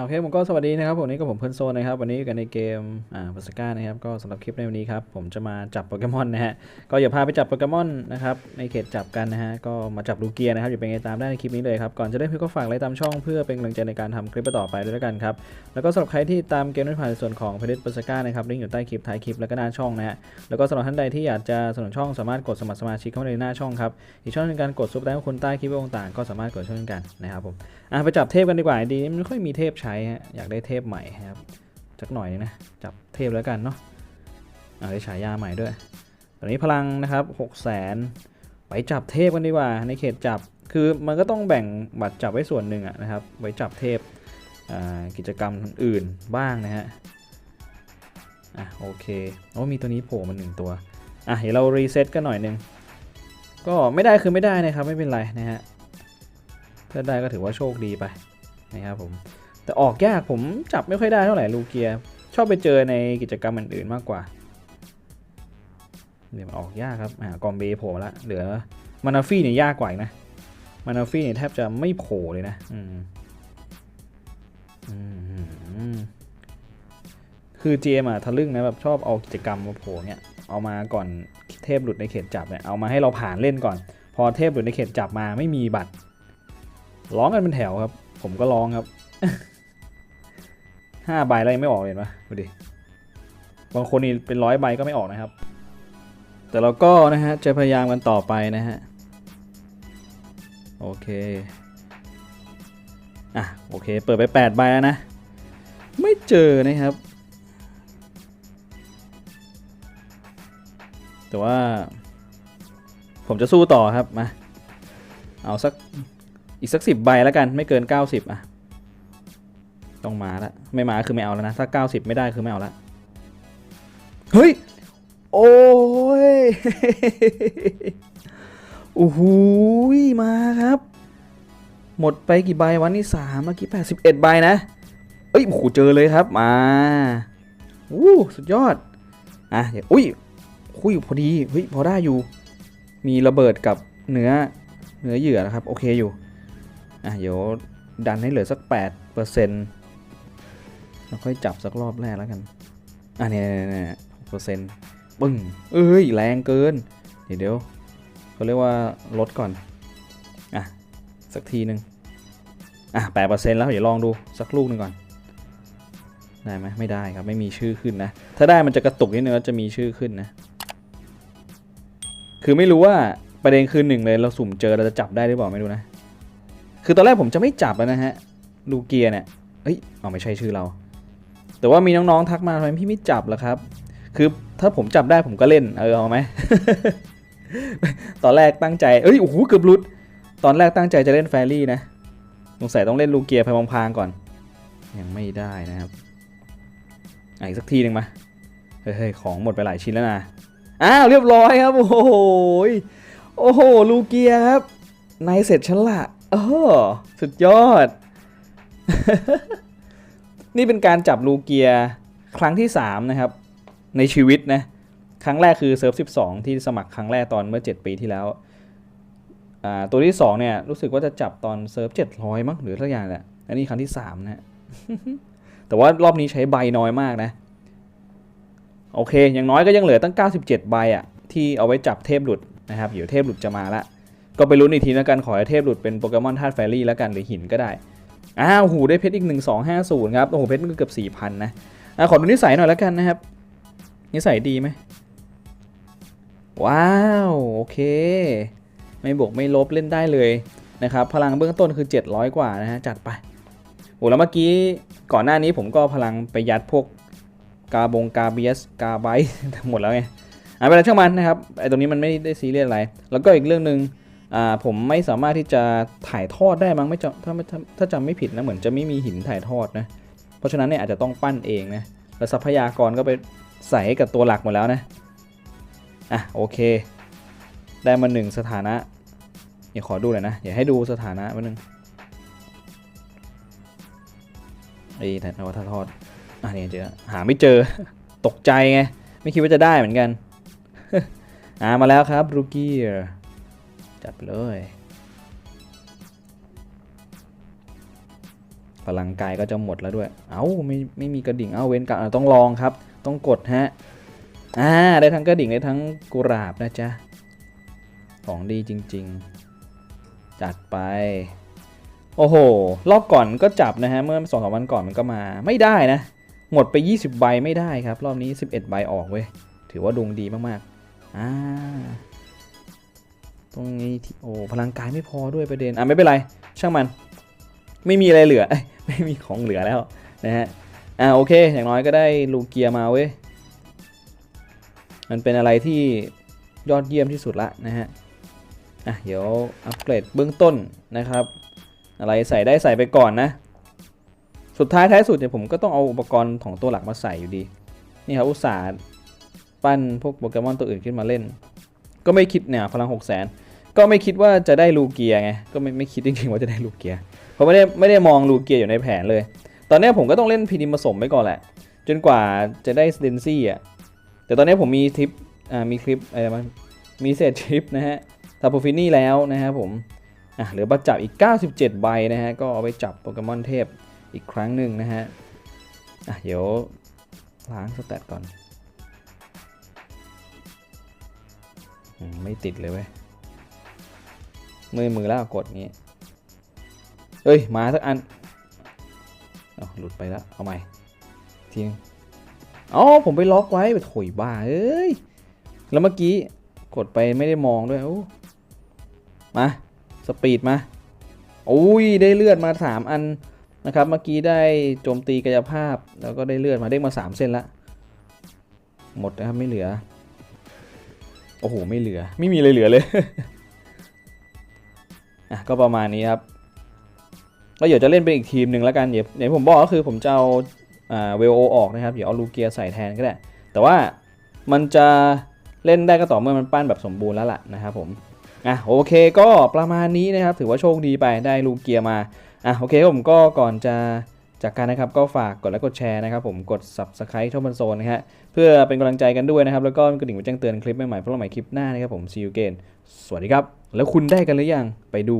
โอเคผมก็สวัสดีนะครับผมนี่ก็ผมเพื่อนโซนนะครับ วันนี้กันในเกมอ่าปัสก้านะครับก็สำหรับคลิปในวันนี้ครับผมจะมาจับโปเกมอนนะฮะก็อย่าพาไปจับโปเกมอนนะครับในเขตจับกันนะฮะก็มาจับลูเกียนะครับอย่าเป็นไงตามได้ในคลิปนี้เลยครับก่อนจะได้เพื่อนก็ฝากไลค์ตามช่องเพื่อเป็นกำลังใจในการทำคลิปต่อไปด้วยแล้วกันครับแล้วก็สำหรับใครที่ตามเกมไม่ผ่านในส่วนของเพจปัสก้านะครับลิงก์อยู่ใต้คลิปท้ายคลิปแล้วก็หน้าช่องนะฮะแล้วก็สำหรับท่านใดที่อยากจะสนับสนุนช่องสามารถกดสมัครสมาชิกเข้ามาในหน้าช่องครับอีกช่องนึงการกดซุปไลค์ของคุณใต้คลิปต่างๆก็สามารถกดช่วยกันนะครับผมอะไปจับเทพกันดีกว่าดีไม่ค่อยมีเทพใช้ฮะอยากได้เทพใหม่ครับสักหน่อยนึงนะจับเทพแล้วกันเนาะอะได้ฉายาใหม่ด้วย ตอนนี้พลังนะครับ6 0 0 0 0ไปจับเทพกันดีกว่า ในเขตจับคือมันก็ต้องแบ่งบัตรจับไว้ส่วนหนึ่งอะนะครับ ไว้จับเทพกิจกรรมอื่นบ้างนะฮะอะโอเคโอ้มีตัวนี้โผล่มาหนึ่งตัวอะเดี๋ยวเรารีเซ็ตกันหน่อยหนึงก็ไม่ได้คือไม่ได้นะครับไม่เป็นไรนะฮะถ้าได้ก็ถือว่าโชคดีไปนะครับผม แต่ออกยากผมจับไม่ค่อยได้เท่าไหร่ลูเกีย ชอบไปเจอในกิจกรรมอื่นๆมากกว่าเดี๋ยวออกยากครับอ่ากอมเบโผล่มาละเหลือมานาฟี่เนี่ยยากกว่านะมานาฟี่เนี่ยแทบจะไม่โผล่เลยนะอืมอืมอืมอืมคือ GM อะทะลึ่งนะแบบชอบเอากิจกรรมมาโผล่เนี่ยเอามาก่อนเทพหลุดในเขตจับเนี่ยเอามาให้เราผ่านเล่นก่อน พอเทพหลุดในเขตจับมาไม่มีบัตรร้องกันเป็นแถวครับ ผมก็ร้องครับ ห้าใบแล้วยังไม่ออกเลยเห็นปะดูดิบางคนนี่เป็นร้อยใบก็ไม่ออกนะครับ แต่เราก็นะฮะจะพยายามกันต่อไปนะฮะโอเคอะโอเคเปิดไป8ใบแล้วนะ ไม่เจอนะครับ แต่ว่า ผมจะสู้ต่อครับมาเอาสักอีกสักสิบใบแล้วกันไม่เกิน 90อะ ต้องมาละไม่มาคือไม่เอาแล้วนะ ถ้า 90 ไม่ได้คือไม่เอาละเฮ้ย โอ้ยโอ้โหมาครับ หมดไปกี่ใบวันนี้สามเมื่อกี้81ใบนะ เอ้ยโอ้โหเจอเลยครับมาอู้สุดยอด อะเดี๋ยวอุ้ยคุยพอดีเฮ้ยพอได้อยู่ มีระเบิดกับเนื้อเนื้อเหยื่อนะครับ โอเคอยู่ อะเดี๋ยวดันให้เหลือสัก8%เปอร์เซ็นต์ แล้วค่อยจับสักรอบแรกแล้วกัน อะเนี่ยเนี่ยเปอร์เซ็นต์ปึ้ง เอ้ย แรงเกิน เดี๋ยวเดี๋ยวเขาเรียกว่าลดก่อน อะ สักทีหนึ่งอะแปดเปอร์เซ็นต์แล้วเดี๋ยวลองดูสักลูกหนึ่งก่อน ได้ไหมไม่ได้ครับ ไม่มีชื่อขึ้นนะ ถ้าได้มันจะกระตุกนิดนึงแล้วจะมีชื่อขึ้นนะ คือไม่รู้ว่าประเด็นคือหนึ่งเลยเราสุ่มเจอเราจะจับได้หรือเปล่าไม่รู้นะ คือตอนแรกผมจะไม่จับแล้วนะฮะลูเกียเนี่ยเอ้ยเอาไม่ใช่ชื่อเรา แต่ว่ามีน้องๆทักมาทำไมพี่ไม่จับล่ะครับ คือถ้าผมจับได้ผมก็เล่น เออเอาไหม ตอนแรกตั้งใจ เอ้ย โอ้โห เกือบหลุด ตอนแรกตั้งใจจะเล่นแฟรี่นะ สงสัยต้องเล่นลูเกียไปพลางก่อน ยังไม่ได้นะครับอีกสักทีหนึ่งมา เฮ้ยของหมดไปหลายชิ้นแล้วนะ อ้าว เรียบร้อยครับ โอ้โห โอ้โห ลูเกียครับ ในเสร็จฉันละเออสุดยอด นี่เป็นการจับลูเกียครั้งที่ 3 นะครับ ในชีวิตนะ ครั้งแรกคือเซิร์ฟ12 ที่สมัครครั้งแรกตอนเมื่อ 7 ปีที่แล้ว ตัวที่ 2 เนี่ย รู้สึกว่าจะจับตอนเซิร์ฟ700 มั้งหรือสักอย่างแหละ อันนี้ครั้งที่ 3นะฮะแต่ว่ารอบนี้ใช้ใบน้อยมากนะ โอเค อย่างน้อยก็ยังเหลือตั้ง 97 ใบอะที่เอาไว้จับเทพหลุดนะครับ เดี๋ยวเทพหลุดจะมาละ ก็ไปลุ้นอีกทีแล้วกันขอให้เทพหลุดเป็นโปเกมอนธาตุแฟรี่แล้วกันหรือหินก็ได้ อ้าวหูได้เพชรอีก 1250 ครับโอ้โหเพชรมันเกือบ4,000นะอะขอดูนิสัยหน่อยแล้วกันนะครับ นิสัยดีไหมว้าว โอเค ไม่บวกไม่ลบเล่นได้เลยนะครับ พลังเบื้องต้นคือ 700 กว่านะฮะจัดไปโอ้แล้วเมื่อกี้ก่อนหน้านี้ผมก็พลังไปยัดพวกกาบงกาเบียสกาไบต์หมดแล้วไงอะเป็นไรช่างมันนะครับไอ้ตรงนี้มันไม่ได้ซีเรียสอะไร แล้วก็อีกเรื่องหนึ่ง ผมไม่สามารถที่จะถ่ายทอดได้มั้งไม่จำถ้าถ้าถ้าจำไม่ผิดนะเหมือนจะไม่มีหินถ่ายทอดนะเพราะฉะนั้นเนี่ยอาจจะต้องปั้นเองนะแล้วทรัพยากรก็ไปใส่ให้กับตัวหลักหมดแล้วนะอะโอเค ได้มาหนึ่งสถานะเดี๋ยวขอดูหน่อยนะเดี๋ยวให้ดูสถานะมาหนึ่งไอ้ถ่ายทอดถ่ายทอดอะเนี่ยเจอหาไม่เจอตกใจไงไม่คิดว่าจะได้เหมือนกันอ่ามาแล้วครับรูกี้ จัดไปเลยพลังกายก็จะหมดแล้วด้วย เอ้าไม่ไม่มีกระดิ่ง เอาเว้นกะอะต้องลองครับ ต้องกดฮะ อ่า ได้ทั้งกระดิ่งได้ทั้งกุหลาบนะจ๊ะ ของดีจริง ๆ จัดไป โอ้โห รอบก่อนก็จับนะฮะ เมื่อสองสามวันก่อนมันก็มา ไม่ได้นะ หมดไป 20 ใบไม่ได้ครับ รอบนี้ 11 ใบออกเว้ย ถือว่าดวงดีมากๆ อ่า ตรงนี้ที่โอ้พลังกายไม่พอด้วยประเด็นอะไม่เป็นไร ช่างมัน ไม่มีอะไรเหลือไม่มีของเหลือแล้วนะฮะอ่าโอเค อย่างน้อยก็ได้ลูเกียมาเว้ยมันเป็นอะไรที่ยอดเยี่ยมที่สุดละนะฮะอะเดี๋ยวอัปเกรดเบื้องต้นนะครับ อะไรใส่ได้ใส่ไปก่อนนะ สุดท้ายท้ายสุดเนี่ยผมก็ต้องเอาอุปกรณ์ของตัวหลักมาใส่อยู่ดี นี่ครับอุตสาห์ปั้นพวกโปเกมอนตัวอื่นขึ้นมาเล่น ก็ไม่คิดเนี่ยพลัง6 0 0 0 0 0 ก็ไม่คิดว่าจะได้ลูเกียไงก็ไม่ไม่คิดจริงๆว่าจะได้ลูเกียเพราะไม่ได้ไม่ได้มองลูเกียอยู่ในแผนเลย ตอนนี้ผมก็ต้องเล่นพีดีผสมไว้ก่อนแหละ จนกว่าจะได้สเดนซี่อะแต่ตอนนี้ผมมีทริปอ่ามีคลิปอะไรมันมีเศษทริปนะฮะทาโปฟินี่แล้วนะครับผมอะเหลือบัตรจับอีก 97 ใบนะฮะก็เอาไปจับโปเกมอนเทพอีกครั้งหนึ่งนะฮะอะเดี๋ยวล้างสแตทก่อนไม่ติดเลยเว้ย มือมือแล้วกดงี้เฮ้ยมาสักอันอหลุดไปแล้วเอาใหม่ทีนึงอ๋อผมไปล็อกไว้ไปโถยบ้าเอ้ยแล้วเมื่อกี้กดไปไม่ได้มองด้วยมาสปีดมาอุ้ยได้เลือดมา 3 อันนะครับเมื่อกี้ได้โจมตีกายภาพ แล้วก็ได้เลือดมาเด้งมา 3 เส้นละหมดนะครับไม่เหลือ โอ้โห ไม่เหลือ ไม่มีอะไรเหลือเลย อะก็ประมาณนี้ครับก็เดี๋ยวจะเล่นเป็นอีกทีมหนึ่งแล้วกันเดี๋ยวผมบอกก็คือผมจะเอาเวลโอออกนะครับเดี๋ยวเอาลูเกียใส่แทนก็ได้ แต่ว่ามันจะเล่นได้ก็ต่อเมื่อมันปั้นแบบสมบูรณ์แล้วล่ะนะครับผมอะโอเคก็ประมาณนี้นะครับถือว่าโชคดีไปได้ลูเกียมาอะโอเคผมก็ก่อนจะ จากการนะครับก็ฝากกดไลค์กดแชร์นะครับผมกด subscribe ช่องบันโซนนะฮะเพื่อเป็นกำลังใจกันด้วยนะครับ แล้วก็กระดิ่งไว้แจ้งเตือนคลิปใหม่ๆเพราะเราใหม่คลิปหน้านะครับผม see you again สวัสดีครับ แล้วคุณได้กันหรือยังไปดู